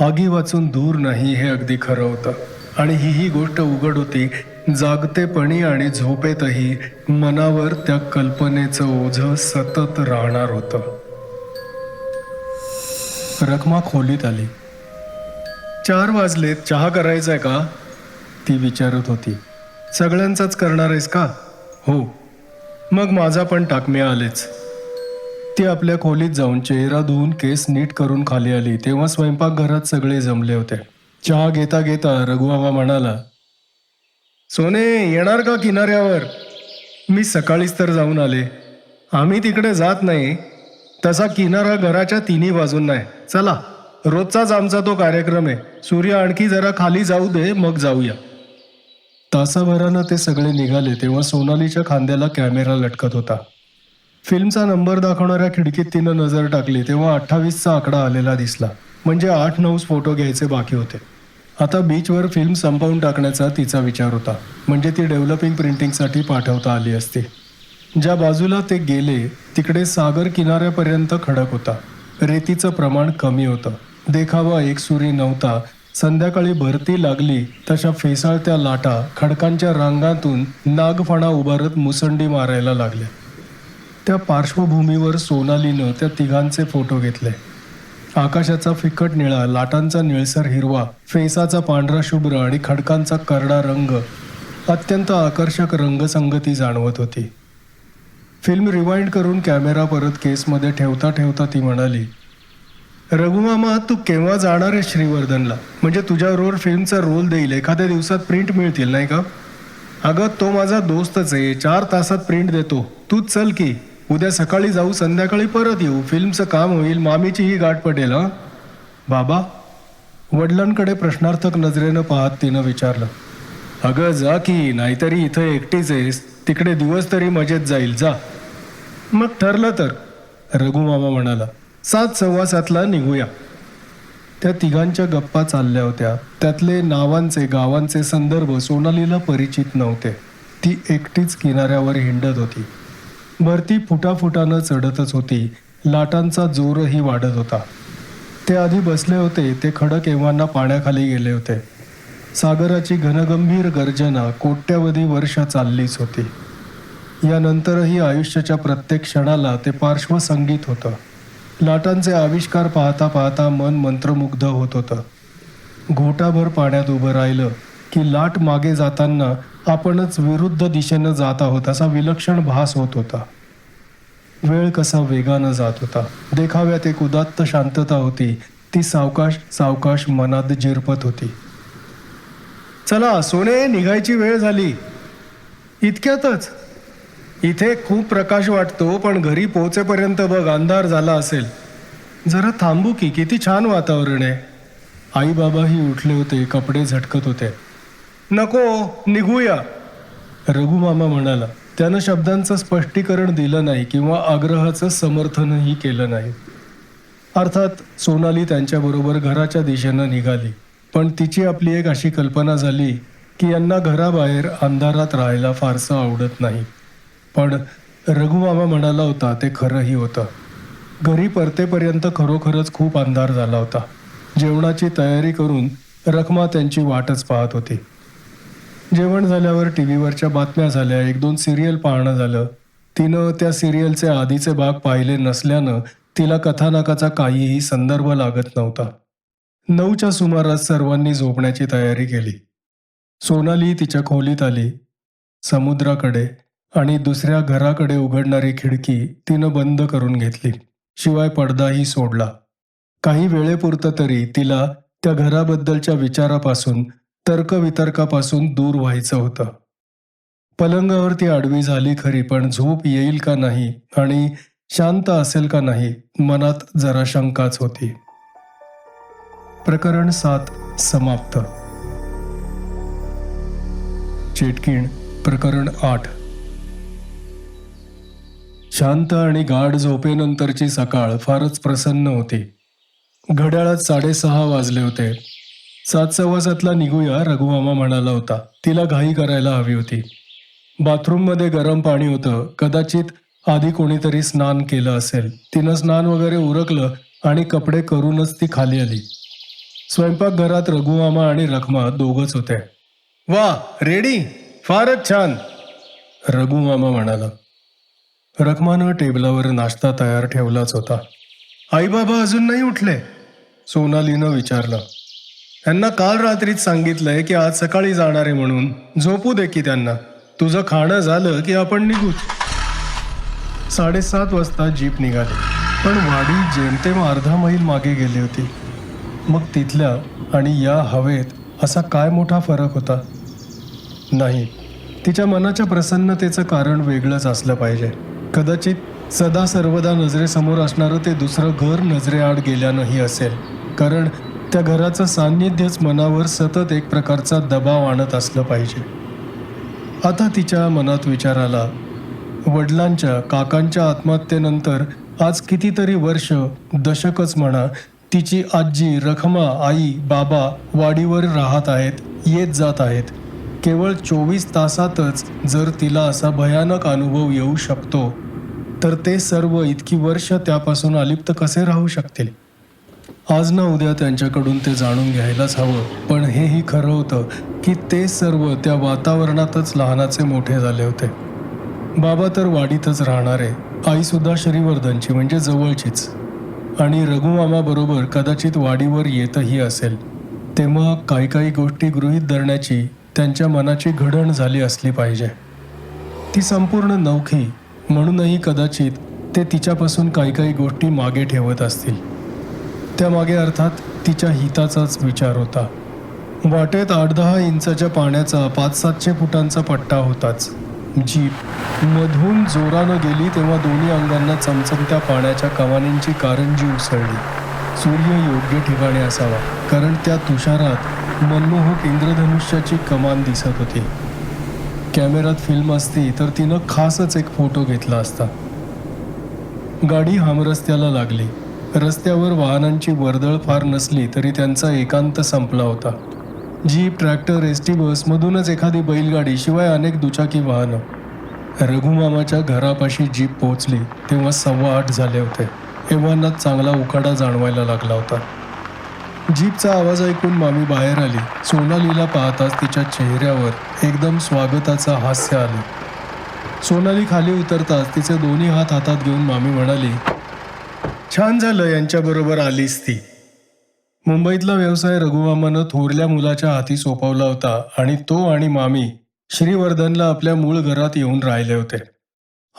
आगी वाचून दूर नाही हे अगदी खरं होतं. आणि ही ही गोष्ट उघड होती. जागतेपणी आणि झोपेतही मनावर त्या कल्पनेचं ओझ सतत राहणार होतं. रखमा खोलीत आली. चार वाजलेत चहा करायचा का? ती विचारत होती. सगळ्यांचाच करणार आहेस का? हो. मग माझा पण टाकम्या आलेच. ती आपल्या खोलीत जाऊन चेहरा धुवून केस नीट करून खाली आली. तेव्हा स्वयंपाकघरात सगळे जमले होते. चहा घेता घेता रघुमामा म्हणाला सोने येणार का किनाऱ्यावर? मी सकाळीच तर जाऊन आले. आम्ही तिकडे जात नाही. तसा किनारा घराच्या तिन्ही बाजून आहे चला रोजचाच आमचा तो कार्यक्रम आहे. सूर्य आणखी जरा खाली जाऊ दे मग जाऊया. तासाभरानं ते सगळे निघाले. तेव्हा सोनालीच्या खांद्याला कॅमेरा लटकत होता. फिल्मचा नंबर दाखवणाऱ्या खिडकीत तिनं नजर टाकली तेव्हा अठ्ठावीसचा आकडा आलेला दिसला. म्हणजे आठ नऊच फोटो घ्यायचे बाकी होते. आता बीचवर फिल्म संपवून टाकण्याचा तिचा विचार होता. म्हणजे ती डेव्हलपिंग प्रिंटिंगसाठी पाठवता आली असती. ज्या बाजूला ते गेले तिकडे सागर किनाऱ्यापर्यंत खडक होता. रेतीचं प्रमाण कमी होतं. देखावा एकसुरी नव्हता. संध्याकाळी भरती लागली तशा फेसाळत्या लाटा खडकांच्या रांगातून नागफणा उभारत मुसंडी मारायला लागल्या. त्या पार्श्वभूमीवर सोनालीनं त्या तिघांचे फोटो घेतले. आकाशाचा फिकट निळा लाटांचा निळसर हिरवा फेसाचा पांढरा शुभ्र आणि खडकांचा करडा रंग अत्यंत आकर्षक रंगसंगती जाणवत होती. फिल्म रिवाइंड करून कॅमेरा परत केसमध्ये ठेवता ठेवता ती म्हणाली रघुमामा तू केव्हा जाणार आहे श्रीवर्धनला? म्हणजे तुझ्याबरोबर फिल्मचा रोल देईल एखाद्या दिवसात प्रिंट मिळतील नाही का? अगं तो माझा दोस्तच आहे चार तासात प्रिंट देतो. तूच चल की. उद्या सकाळी जाऊ संध्याकाळी परत येऊ. फिल्मचं काम होईल मामीची ही गाठ पडेल हां? बाबा वडिलांकडे प्रश्नार्थक नजरेनं पाहत तिनं विचारलं अगं जा की नाहीतरी इथं एकटीच आहेस. तिकडे दिवस तरी मजेत जाईल जा. मग ठरलं तर रघुमामा म्हणाला सात सव्वा सातला निघूया. त्या तिघांच्या गप्पा चालल्या होत्या. त्यातले नावांचे गावांचे संदर्भ सोनालीला परिचित नव्हते. ती एकटीच किनाऱ्यावर हिंडत होती. भरती फुटाफुटानं चढतच होती. लाटांचा जोरही वाढत होता. ते आधी बसले होते ते खडक एव्हाना पाण्याखाली गेले होते. सागराची घनगंभीर गर्जना कोट्यावधी वर्ष चाललीच होती. यानंतरही आयुष्याच्या प्रत्येक क्षणाला ते पार्श्वसंगीत होतं. लाटांचे आविष्कार पाहता पाहता मन मंत्रमुग्ध होत होतं. घोटाभर पाण्यात उभं राहिलं की लाट मागे जाताना आपणच विरुद्ध दिशेनं जात आहोत असा विलक्षण भास होत होता. वेळ कसा वेगानं जात होता. देखाव्यात एक उदात्त शांतता होती. ती सावकाश सावकाश मनात जिरपत होती. चला सोने निघायची वेळ झाली. इतक्यातच. इथे खूप प्रकाश वाटतो पण घरी पोहोचेपर्यंत बघ अंधार झाला असेल. जरा थांबू की किती छान वातावरण आहे. आई बाबाही उठले होते कपडे झटकत होते. नको निघूया. रघुमामा म्हणाला त्यानं शब्दांचं स्पष्टीकरण दिलं नाही किंवा आग्रहाचं समर्थनही केलं नाही. अर्थात सोनाली त्यांच्याबरोबर घराच्या दिशेनं निघाली पण तिची आपली एक अशी कल्पना झाली की यांना घराबाहेर अंधारात राहायला फारसं आवडत नाही. पण रघुमामा म्हणाला होता ते खरंही होतं. घरी परतेपर्यंत खरोखरच खूप अंधार झाला होता. जेवणाची तयारी करून रखमा त्यांची वाटच पाहत होती. जेवण झाल्यावर टी व्हीवरच्या बातम्या झाल्या एक दोन सिरियल पाहणं झालं. तिनं त्या सिरियलचे आधीचे भाग पाहिले नसल्यानं तिला कथानकाचा काहीही संदर्भ लागत नव्हता. नऊच्या सुमारास सर्वांनी झोपण्याची तयारी केली. सोनाली तिच्या खोलीत आली. समुद्राकडे आणि दुसऱ्या घराकडे उघडणारी खिडकी तिनं बंद करून घेतली. शिवाय पडदाही सोडला. काही वेळेपुरतं तरी तिला त्या घराबद्दलच्या विचारापासून तर्कवितर्कापासून दूर व्हायचं होतं. पलंगावरती आडवी झाली खरी पण झोप येईल का नाही आणि शांत असेल का नाही मनात जरा शंकाच होती. प्रकरण सात समाप्त. चेटकीण प्रकरण आठ. शांत आणि गाढ झोपेनंतरची सकाळ फारच प्रसन्न होती. घड्याळात साडेसहा वाजले होते. सात सव्वा सातला निघूया रघुमामा म्हणाला होता. तिला घाई करायला हवी होती. बाथरूममध्ये गरम पाणी होतं. कदाचित आधी कोणीतरी स्नान केलं असेल. तिनं स्नान वगैरे उरकलं आणि कपडे करूनच ती खाली आली. स्वयंपाकघरात रघुमामा आणि रखमा दोघच होते. वा रेडी? फारच छान! रघुमामा म्हणाला. रखमानं टेबलावर नाश्ता तयार ठेवलाच होता. आई बाबा अजून नाही उठले. सोनालीनं विचारलं. त्यांना काल रात्रीच सांगितलंय की आज सकाळी जाणार आहे म्हणून. झोपू दे की त्यांना. तुझं खाणं झालं की आपण निघू. साडेसात वाजता जीप निघाली. पण वाडी जेमतेम अर्धा मैल मागे गेली होती. मग तिथल्या आणि या हवेत असा काय मोठा फरक होता? नाही. तिच्या मनाच्या प्रसन्नतेचं कारण वेगळंच असलं पाहिजे. कदाचित सदा सर्वदा नजरेसमोर असणारं ते दुसरं घर नजरेआड गेल्यानंही असेल. कारण त्या घराचं सान्निध्यच मनावर सतत एक प्रकारचा दबाव आणत असलं पाहिजे. आता तिच्या मनात विचार आला वडिलांच्या काकांच्या आत्महत्येनंतर आज कितीतरी वर्ष दशकच म्हणा तिची आजी रखमा आई बाबा वाडीवर राहत आहेत येत जात आहेत. केवळ चोवीस तासातच जर तिला असा भयानक अनुभव येऊ शकतो तर ते सर्व इतकी वर्ष त्यापासून अलिप्त कसे राहू शकतील? आज ना उद्या त्यांच्याकडून ते जाणून घ्यायलाच हवं. पण हेही खरं होतं की ते सर्व त्या वातावरणातच लहानाचे मोठे झाले होते. बाबा तर वाडीतच राहणारे आईसुद्धा श्रीवर्धनची म्हणजे जवळचीच. आणि रघुमामाबरोबर कदाचित वाडीवर येतही असेल. तेव्हा काही काही गोष्टी गृहीत धरण्याची त्यांच्या मनाची घडण झाली असली पाहिजे. ती संपूर्ण नौखी म्हणूनही कदाचित ते तिच्यापासून काही काही गोष्टी मागे ठेवत असतील. त्यामागे अर्थात तिच्या हिताचाच विचार होता. वाटेत आठ दहा इंचाच्या पाण्याचा पाच सातशे फुटांचा पट्टा होताच. जीप मधून जोरानं गेली तेव्हा दोन्ही अंगांना चमचमत्या पाण्याच्या कवानींची कारंजी उसळली. सूर्य योग्य ठिकाणी असावा कारण त्या तुषारात मनमोहक इंद्रधनुष्याची कमान दिसत होती. कॅमेरात फिल्म असती तर तिनं खासच एक फोटो घेतला असता. गाडी हमरस्त्याला लागली. रस्त्यावर वाहनांची वर्दळ फार नसली तरी त्यांचा एकांत संपला होता. जीप ट्रॅक्टर एस टी बसमधूनच एखादी बैलगाडी शिवाय अनेक दुचाकी वाहनं. रघुमामाच्या घरापाशी जीप पोहोचली तेव्हा सव्वा आठ झाले होते. एव्हाना चांगला उकाडा जाणवायला लागला होता. जीपचा आवाज ऐकून मामी बाहेर आली. सोनालीला पाहताच तिच्या चेहऱ्यावर एकदम स्वागताचं हास्य आले. सोनाली खाली उतरताच तिचे दोन्ही हात हातात घेऊन मामी म्हणाली छान झालं यांच्याबरोबर आलीस ती. मुंबईतला व्यवसाय रघुवामानं थोरल्या मुलाच्या हाती सोपवला होता आणि तो आणि मामी श्रीवर्धनला आपल्या मूळ घरात येऊन राहिले होते.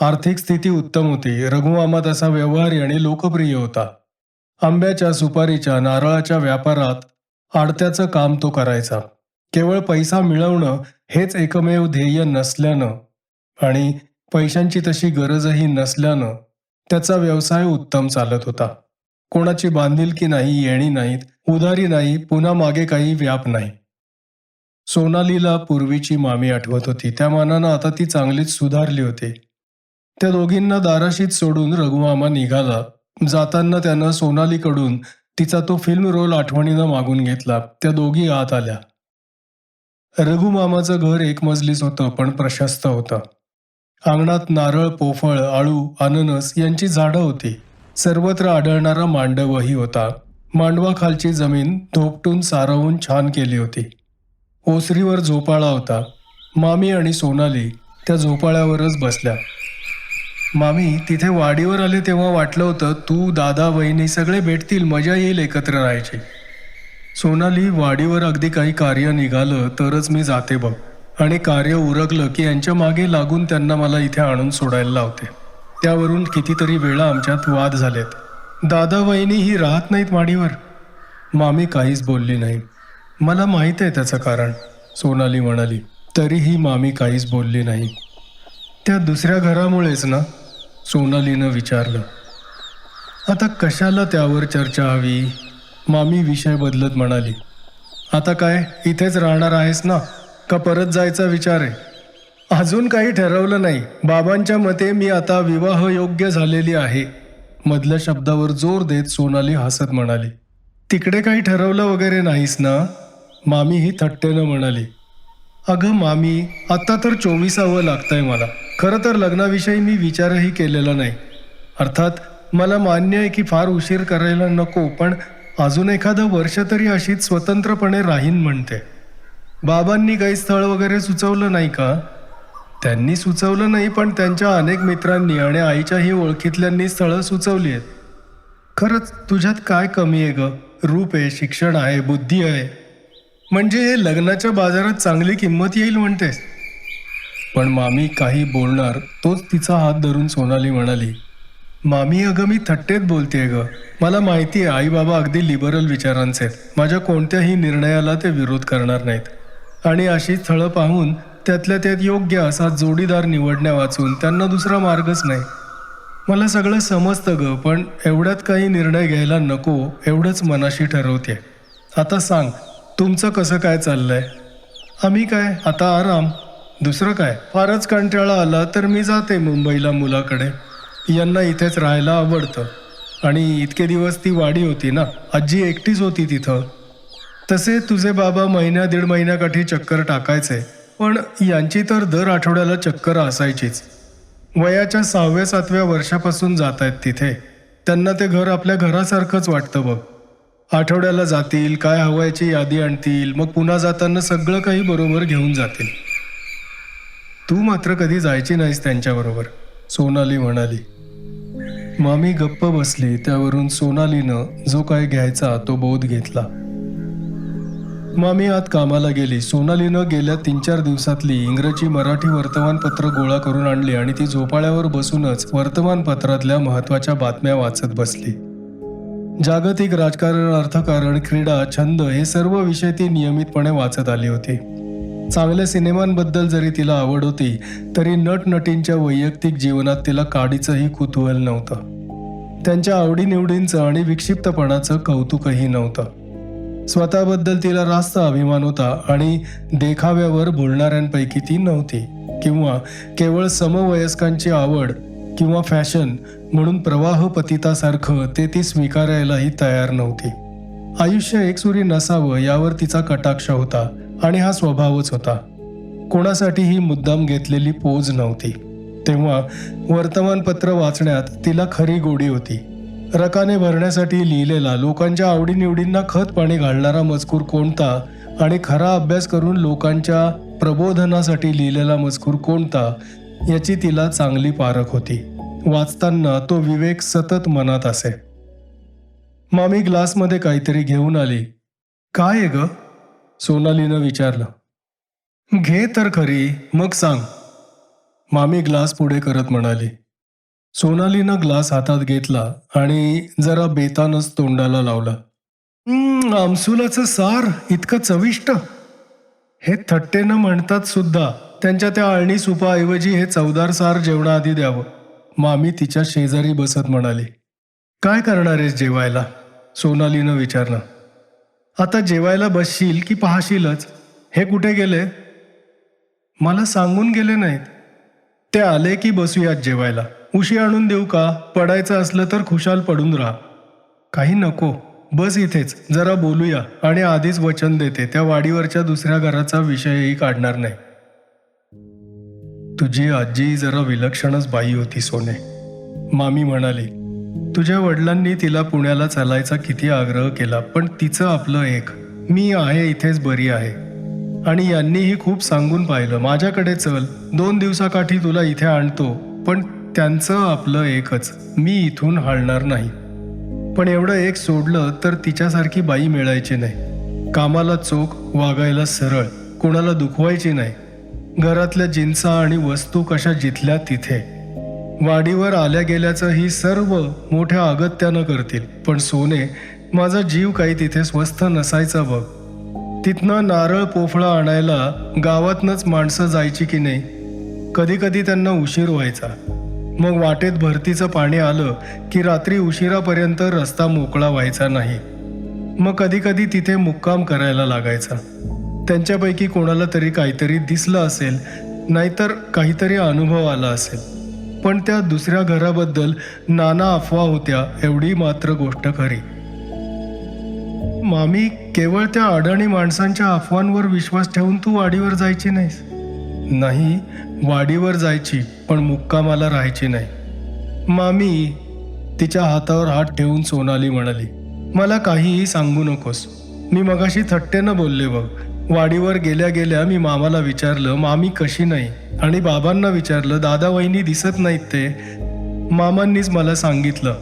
आर्थिक स्थिती उत्तम होती. रघुवामा तसा व्यवहारी आणि लोकप्रिय होता. आंब्याच्या सुपारीच्या नारळाच्या व्यापारात आडत्याचं काम तो करायचा. केवळ पैसा मिळवणं हेच एकमेव ध्येय नसल्यानं आणि पैशांची तशी गरजही नसल्यानं त्याचा व्यवसाय उत्तम चालत होता. कोणाची बांधिलकी नाही येणी नाहीत उधारी नाही पुन्हा मागे काही व्याप नाही. सोनालीला पूर्वीची मामी आठवत होती. त्या मानानं आता ती चांगलीच सुधारली होती. त्या दोघींना दाराशीत सोडून रघुमामा निघाला. जाताना त्यानं सोनालीकडून तिचा तो फिल्म रोल आठवणीनं मागून घेतला. त्या दोघी आत आल्या. रघुमामाचं घर एक मजलीच होतं पण प्रशस्त होतं. अंगणात नारळ पोफळ आळू अननस यांची झाडं होती. सर्वत्र आढळणारा मांडवही होता. मांडवाखालची जमीन धोपटून सारवून छान केली होती. ओसरीवर झोपाळा होता. मामी आणि सोनाली त्या झोपाळ्यावरच बसल्या. मामी तिथे वाडीवर आले तेव्हा वाटलं होतं तू दादा वहिनी सगळे भेटतील मजा येईल एकत्र राहायची. सोनाली वाडीवर अगदी काही कार्य निघालं तरच मी जाते बघ. आणि कार्य उरकलं की यांच्या मागे लागून त्यांना मला इथे आणून सोडायला लावते. त्यावरून कितीतरी वेळा आमच्यात वाद झालेत. दादा वहिनी ही राहत नाहीत माडीवर. मामी काहीच बोलली नाही. मला माहीत आहे त्याचं कारण सोनाली म्हणाली. तरीही मामी काहीच बोलली नाही. त्या दुसऱ्या घरामुळेच ना सोनालीनं विचारलं. आता कशाला त्यावर चर्चा हवी? मामी विषय बदलत म्हणाली. आता काय इथेच राहणार आहेस ना? का परत जायचा विचार आहे? अजून काही ठरवलं नाही. बाबांच्या मते मी आता विवाह योग्य झालेली आहे. मधल्या शब्दावर जोर देत सोनाली हसत म्हणाली तिकडे काही ठरवलं वगैरे नाहीस ना? मामी ही थट्टेनं म्हणाली अगं मामी आत्ता तर चोवीसावं लागतंय मला. खरं तर लग्नाविषयी मी विचारही केलेला नाही. अर्थात मला मान्य आहे की फार उशीर करायला नको पण अजून एखादं वर्ष तरी अशीच स्वतंत्रपणे राहीन म्हणते. बाबांनी काही स्थळ वगैरे सुचवलं नाही का? त्यांनी सुचवलं नाही पण त्यांच्या अनेक मित्रांनी आणि आईच्याही ओळखीतल्यांनी स्थळं सुचवली आहेत. खरंच तुझ्यात काय कमी आहे ग? रूप आहे शिक्षण आहे बुद्धी आहे. म्हणजे हे लग्नाच्या बाजारात चांगली किंमत येईल म्हणतेस. पण मामी काही बोलणार तोच तिचा हात धरून सोनाली म्हणाली मामी अगं मी थट्टेत बोलतेय ग. मला माहिती आहे आई बाबा अगदी लिबरल विचारांचे आहेत. माझ्या कोणत्याही निर्णयाला ते विरोध करणार नाहीत. आणि अशी स्थळं पाहून त्यातल्या त्यात योग्य असा जोडीदार निवडण्या वाचून त्यांना दुसरा मार्गच नाही. मला सगळं समजतं ग पण एवढ्यात काही निर्णय घ्यायला नको एवढंच मनाशी ठरवते. आता सांग तुमचं कसं काय चाललंय? आम्ही काय? आता आराम? दुसरं काय? फारच कंटाळा आला तर मी जाते मुंबईला मुलाकडे. यांना इथेच राहायला आवडतं. आणि इतके दिवस ती वाडी होती ना? आजी एकटीच होती तिथं. तसे तुझे बाबा महिन्या दीड महिन्याकाठी चक्कर टाकायचे पण यांची तर दर आठवड्याला चक्कर असायचीच. वयाच्या सहाव्या सातव्या वर्षापासून जात आहेत तिथे. त्यांना ते घर आपल्या घरासारखंच वाटतं बघ. आठवड्याला जातील काय हवायची यादी आणतील मग पुन्हा जाताना सगळं काही बरोबर घेऊन जातील. तू मात्र कधी जायची नाहीस त्यांच्याबरोबर सोनाली म्हणाली. मामी गप्प बसली त्यावरून सोनालीनं जो काय घ्यायचा तो बोध घेतला. मामी आत कामाला गेली. सोनालीनं गेल्या तीन चार दिवसातली इंग्रजी मराठी वर्तमानपत्र गोळा करून आणली आणि ती झोपाळ्यावर बसूनच वर्तमानपत्रातल्या महत्त्वाच्या बातम्या वाचत बसली. जागतिक राजकारण अर्थकारण क्रीडा छंद हे सर्व विषय ती नियमितपणे वाचत आली होती. चांगल्या सिनेमांबद्दल जरी तिला आवड होती तरी नटनटींच्या वैयक्तिक जीवनात तिला काडीचंही कुतूहल नव्हतं. त्यांच्या आवडीनिवडींचं आणि विक्षिप्तपणाचं कौतुकही नव्हतं. स्वतःबद्दल तिला रास्त अभिमान होता आणि देखाव्यावर बोलणाऱ्यांपैकी ती नव्हती. किंवा केवळ समवयस्कांची आवड किंवा फॅशन म्हणून प्रवाह पतितासारखं ते ती स्वीकारायलाही तयार नव्हती. आयुष्य एकसुरी नसावं यावर तिचा कटाक्ष होता आणि हा स्वभावच होता. कोणासाठीही मुद्दाम घेतलेली पोज नव्हती. तेव्हा वर्तमानपत्र वाचण्यात तिला खरी गोडी होती. रकाने भरण्यासाठी लिहिलेला लोकांच्या आवडीनिवडींना खत पाणी घालणारा मजकूर कोणता आणि खरा अभ्यास करून लोकांच्या प्रबोधनासाठी लिहिलेला मजकूर कोणता याची तिला चांगली पारख होती. वाचताना तो विवेक सतत मनात असे. मामी ग्लासमध्ये काहीतरी घेऊन आली. काय आहे ग? सोनालीनं विचारलं. घे तर खरी मग सांग. मामी ग्लास पुढे करत म्हणाली. सोनालीनं ग्लास हातात घेतला आणि जरा बेतानच तोंडाला लावला. आमसुलाचं सार इतकं चविष्ट. हे थट्टेनं म्हणतात सुद्धा त्यांच्या त्या अळणी सुपाऐवजी हे चवदार सार जेवणाआधी द्यावं. मामी तिच्या शेजारी बसत म्हणाली. काय करणार आहेस जेवायला? सोनालीनं विचारलं. आता जेवायला बसशील की पाहशीलच. हे कुठे गेले? मला सांगून गेले नाहीत. ते आले की बसूयात जेवायला. उशी आणून देऊ का? पडायचं असलं तर खुशाल पडून राहा. काही नको. बस इथेच. जरा बोलूया. आणि आधीच वचन देते. त्या वाडीवरच्या दुसऱ्या घराचा विषयही काढणार नाही. तुझी आजी जरा विलक्षणच बाई होती सोने. मामी म्हणाली तुझ्या वडिलांनी तिला पुण्याला चालायचा किती आग्रह केला पण तिचं आपलं एक. मी आहे इथेच बरी आहे. आणि यांनीही खूप सांगून पाहिलं. माझ्याकडे चल. दोन दिवसाकाठी तुला इथे आणतो. पण त्यांचं आपलं एकच. मी इथून हलणार नाही. पण एवढं एक सोडलं तर तिच्यासारखी बाई मिळायची नाही. कामाला चोख वागायला सरळ कोणाला दुखवायची नाही. घरातल्या जिन्सा आणि वस्तू कशा जिथल्या तिथे. वाडीवर आल्या गेल्याचं ही सर्व मोठ्या अगत्यानं करतील. पण सोने माझा जीव काही तिथे स्वस्थ नसायचा बघ. तिथनं नारळ पोफळा आणायला गावातनंच माणसं जायची की नाही? कधी कधी त्यांना उशीर व्हायचा. मग वाटेत भरतीचं पाणी आलं की रात्री उशिरापर्यंत रस्ता मोकळा व्हायचा नाही. मग कधी कधी तिथे मुक्काम करायला लागायचा. त्यांच्यापैकी कोणाला तरी काहीतरी दिसलं असेल नाहीतर काहीतरी अनुभव आला असेल. पण त्या दुसऱ्या घराबद्दल नाना अफवा होत्या एवढी मात्र गोष्ट खरी. मामी केवळ त्या अडाणी माणसांच्या अफवांवर विश्वास ठेवून तू वाडीवर जायची नाहीस. नाही वाडीवर जायची पण मुक्कामाला राहायची नाही. मामी तिच्या हातावर हात ठेवून सोनाली म्हणाली मला काहीही सांगू नकोस. मी मगाशी थट्टेनं बोलले बघ. वाडीवर गेल्या गेल्या मी मामाला विचारलं मामी कशी नाही? आणि बाबांना विचारलं दादा वहिनी दिसत नाहीत ते. मामांनीच मला सांगितलं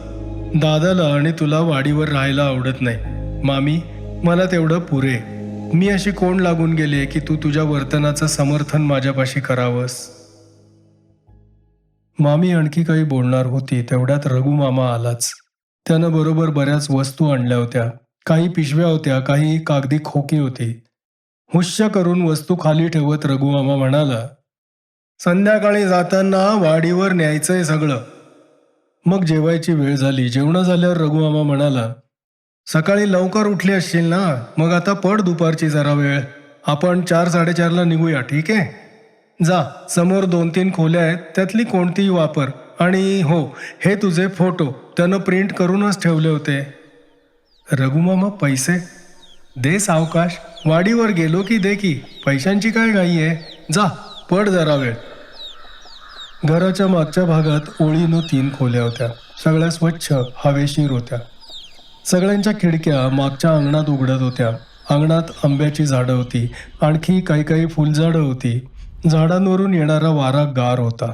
दादाला आणि तुला वाडीवर राहायला आवडत नाही. मामी मला तेवढं पुरे. मी अशी कोण लागून गेले की तू तुझ्या वर्तनाचं समर्थन माझ्यापाशी करावंस? मामी आणखी काही बोलणार होती तेवढ्यात रघु मामा आलाच. त्यानं बरोबर बऱ्याच वस्तू आणल्या होत्या. काही पिशव्या होत्या काही कागदी खोकी होती. हुश्य करून वस्तू खाली ठेवत रघु मामा म्हणाला संध्याकाळी जाताना वाडीवर न्यायचंय सगळं. मग जेवायची वेळ झाली. जेवणं झाल्यावर रघु मामा म्हणाला सकाळी लवकर उठली असशील ना मग आता पड दुपारची जरा वेळ. आपण चार साडेचारला निघूया ठीक आहे? जा समोर दोन तीन खोल्या आहेत त्यातली कोणतीही वापर. आणि हो हे तुझे फोटो. त्यानं प्रिंट करूनच ठेवले होते. रघुमामा पैसे? दे सावकाश. वाडीवर गेलो की दे की. पैशांची काय घाई आहे? जा पड जरा वेळ. घराच्या मागच्या भागात ओळीनं तीन खोल्या होत्या. सगळ्या स्वच्छ हवेशीर होत्या. सगळ्यांच्या खिडक्या मागच्या अंगणात उघडत होत्या. अंगणात आंब्याची झाडं होती. आणखी काही काही फुलझाडं होती. झाडांवरून येणारा वारा गार होता.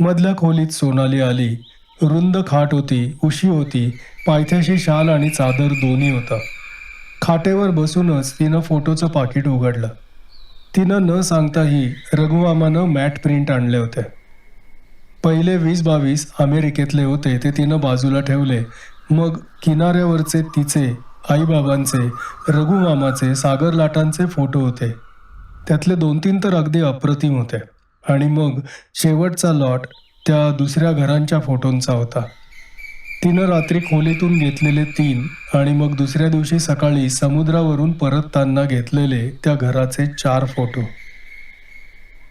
मधल्या खोलीत सोनाली आली. रुंद खाट होती उशी होती. पायथ्याशी शाल आणि चादर दोन्ही होता. खाटेवर बसूनच तिनं फोटोचं पाकिट उघडलं. तिनं न सांगताही रघुमामानं मॅट प्रिंट आणले होते. पहिले वीस बावीस अमेरिकेतले होते ते तिनं बाजूला ठेवले. मग किनाऱ्यावरचे तिचे आईबाबांचे रघुमामाचे सागर लाटांचे फोटो होते. त्यातले दोन तीन तर अगदी अप्रतिम होते. आणि मग शेवटचा लॉट त्या दुसऱ्या घरांच्या फोटोंचा होता. तिनं रात्री खोलीतून घेतलेले तीन आणि मग दुसऱ्या दिवशी सकाळी समुद्रावरून परतताना घेतलेले त्या घराचे चार फोटो.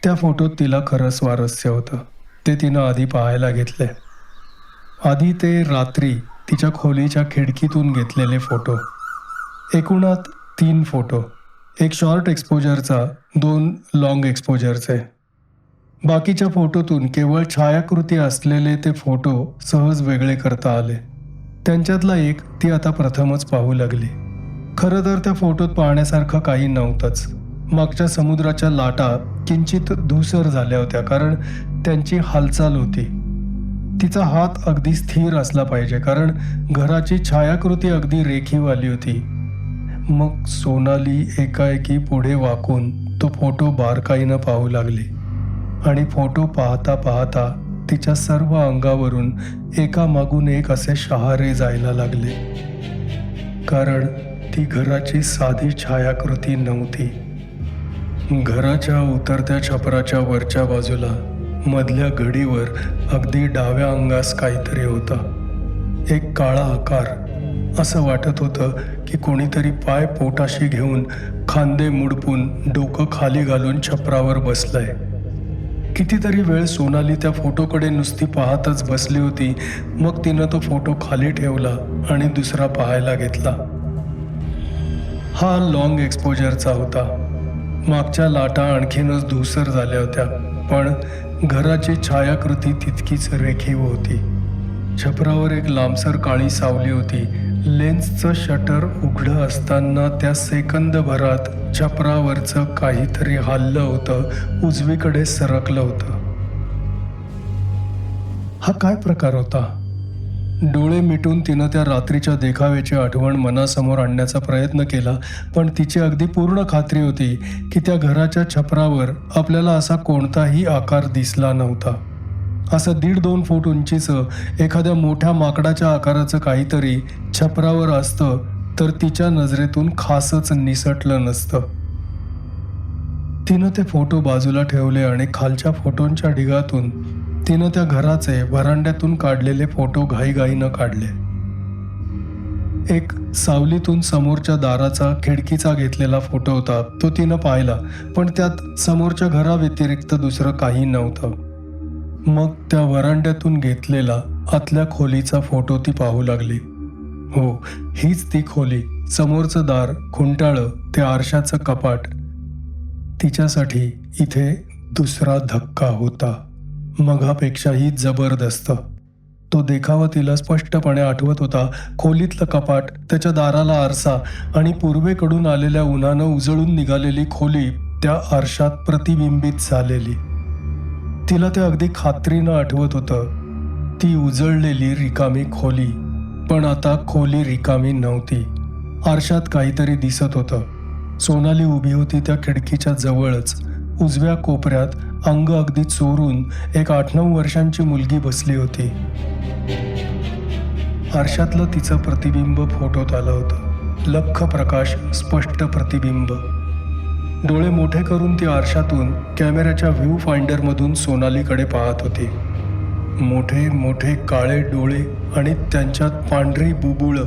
त्या फोटोत तिला खरं स्वारस्य होतं. ते तिनं आधी पाहायला घेतले. आधी ते रात्री तिच्या खोलीच्या खिडकीतून घेतलेले फोटो. एकूणात तीन फोटो. एक शॉर्ट एक्सपोजरचा दोन लॉंग एक्सपोजरचे बाकीच्या फोटोतून केवळ छायाकृती असलेले ते फोटो सहज वेगळे करता आले. त्यांच्यातला एक ती आता प्रथमच पाहू लागली. खरं तर त्या फोटोत पाहण्यासारखं काही नव्हतंच. मागच्या समुद्राच्या लाटा किंचित धूसर झाल्या होत्या कारण त्यांची हालचाल होती. तिचा हात अगदी स्थिर असला पाहिजे कारण घराची छायाकृती अगदी रेखीव आली होती. मग सोनाली एकाएकी पुढे वाकून तो फोटो बारकाईनं पाहू लागली आणि फोटो पाहता पाहता तिच्या सर्व अंगावरून एका मागून एक असे शहारे जायला लागले. कारण ती घराची साधी छायाकृती नव्हती. घराच्या उतरत्या छपराच्या वरच्या बाजूला मधल्या घडीवर अगदी डाव्या अंगास काहीतरी होतं. एक काळा आकार. असं वाटत होतं की कोणीतरी पाय पोटाशी घेऊन खांदे मुडपून डोकं खाली घालून छपरावर बसलंय. कितीतरी वेळ सोनाली त्या फोटोकडे नुसती पाहतच बसली होती. मग तिनं तो फोटो खाली ठेवला आणि दुसरा पाहायला घेतला. हा लॉंग एक्सपोजरचा होता. मागच्या लाटा आणखीनच धुसर झाल्या होत्या पण घराची छायाकृती तितकीच रेखीव होती. छपरावर एक लांबसर काळी सावली होती. लेन्सचं शटर उघडं असताना त्या सेकंदभरात छपरावरचं काहीतरी हल्लं होतं उजवीकडे सरकलं होतं. हा काय प्रकार होता? डोळे मिटून तिनं त्या रात्रीच्या देखाव्याची आठवण मनासमोर आणण्याचा प्रयत्न केला पण तिची अगदी पूर्ण खात्री होती की त्या घराच्या छपरावर आपल्याला असा कोणताही आकार दिसला नव्हता. असं दीड दोन फूट उंचीचं एखाद्या मोठ्या माकडाच्या आकाराचं काहीतरी छपरावर असतं तर तिच्या नजरेतून खासच निसटलं नसतं. तिनं ते फोटो बाजूला ठेवले आणि खालच्या फोटोंच्या ढिगातून तिनं त्या घराचे व्हरांड्यातून काढलेले फोटो घाईघाईनं काढले. एक सावलीतून समोरच्या दाराचा खिडकीचा घेतलेला फोटो होता तो तिनं पाहिला पण त्यात समोरच्या घराव्यतिरिक्त दुसरं काही नव्हतं. मग त्या व्हरांड्यातून घेतलेला आतल्या खोलीचा फोटो ती पाहू लागली. हो हीच ती खोली समोरचं दार खुंटाळं ते आरशाचं कपाट. तिच्यासाठी इथे दुसरा धक्का होता. मघापेक्षाही जबरदस्त. तो देखावा तिला स्पष्टपणे आठवत होता खोलीतलं कपाट त्याच्या दाराला आरसा आणि पूर्वेकडून आलेल्या उन्हानं उजळून निघालेली खोली त्या आरशात प्रतिबिंबित झालेली. तिला ते अगदी खात्रीनं आठवत होतं. ती उजळलेली रिकामी खोली. पण आता खोली रिकामी नव्हती. आरशात काहीतरी दिसत होतं. सोनाली उभी होती त्या खिडकीच्या जवळच. उजव्या कोपऱ्यात अंग अगदी चोरून एक आठ नऊ वर्षांची मुलगी बसली होती. आरशातलं तिचं प्रतिबिंब फोटोत आलं होतं. लख प्रकाश स्पष्ट प्रतिबिंब. डोळे मोठे करून ती आरशातून कॅमेऱ्याच्या व्ह्यू फाइंडरमधून सोनालीकडे पाहत होती. मोठे मोठे काळे डोळे आणि त्यांच्यात पांढरी बुबुळ.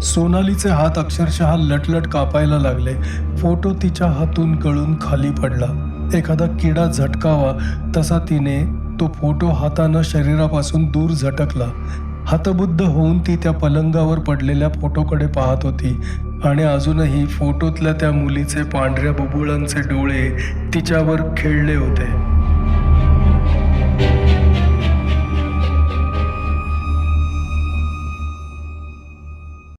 सोनालीचे हात अक्षरशः लटलट कापायला लागले. फोटो तिच्या हातून गळून खाली पडला. एखादा किडा झटकावा तसा तिने तो फोटो हातानं शरीरापासून दूर झटकला. हतबुद्ध होऊन ती त्या पलंगावर पडलेल्या फोटोकडे पाहत होती आणि अजूनही फोटोतल्या त्या मुलीचे पांढऱ्या बुबुळांचे डोळे तिच्यावर खेळले होते.